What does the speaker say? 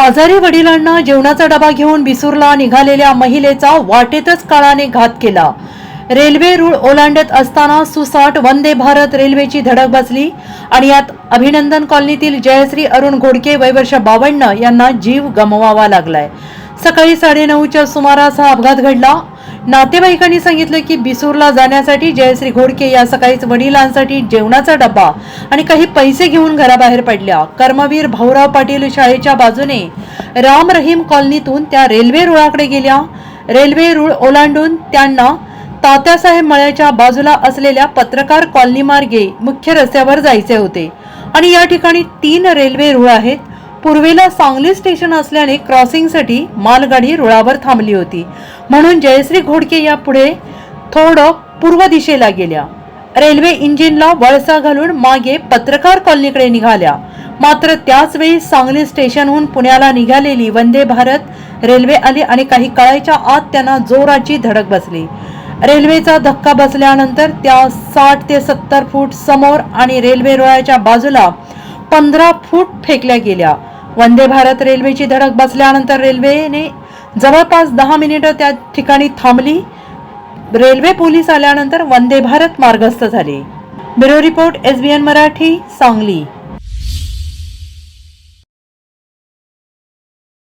आजारी वडिलांना जेवणाचा डबा घेऊन बिसूरला निघालेल्या महिलेचा वाटेतच काळाने घात केला. रेल्वे रूळ ओलांडत असताना सुसाट वंदे भारत रेल्वेची धडक बसली आणि यात अभिनंदन कॉलनीतील जयश्री अरुण घोडके वयवर्ष बावन्न यांना जीव गमवावा लागलाय. सकाळी साडेनऊच्या सुमारास हा अपघात घडला. नातेवाईकांनी सांगितलं की बिसूरला जाण्यासाठी जयश्री घोडके या सकाळीच वडिलांसाठी जेवणाचा डब्बा आणि काही पैसे घेऊन घराबाहेर पडल्या. कर्मवीर भाऊराव पाटील शाळेच्या बाजूने राम रहीम कॉलनीतून त्या रेल्वे रुळाकडे गेल्या. रेल्वे रुळ ओलांडून त्यांना तात्यासाहेब मळ्याच्या बाजूला असलेल्या पत्रकार कॉलनी मार्गे मुख्य रस्त्यावर जायचे होते. आणि या ठिकाणी तीन रेल्वे रुळ आहेत. पूर्वेला सांगली स्टेशन असल्याने क्रॉसिंगसाठी मालगाडी रुळावर थांबली होती. म्हणून जयश्री घोडके या पुढे थोडं पूर्व दिशेला गेल्या. रेल्वे इंजिनला वळसा घालून मागे पत्रकार कॉलनीकडे निघाल्या. मात्र त्याच वेळी सांगली स्टेशनहून पुण्याला निघालेली वंदे भारत रेल्वे आली आणि काही काळाच्या आत त्यांना जोराची धडक बसली. रेल्वेचा धक्का बसल्यानंतर त्या साठ ते सत्तर फूट समोर आणि रेल्वे रुळाच्या बाजूला पंधरा फूट फेकल्या गेल्या. वंदे भारत रेल्वेची धडक बसल्यानंतर रेल्वेने जवळपास दहा मिनिटं त्या ठिकाणी थांबली. रेल्वे पोलीस आल्यानंतर वंदे भारत मार्गस्थ झाले. Bureau report S B N Marathi Sangli.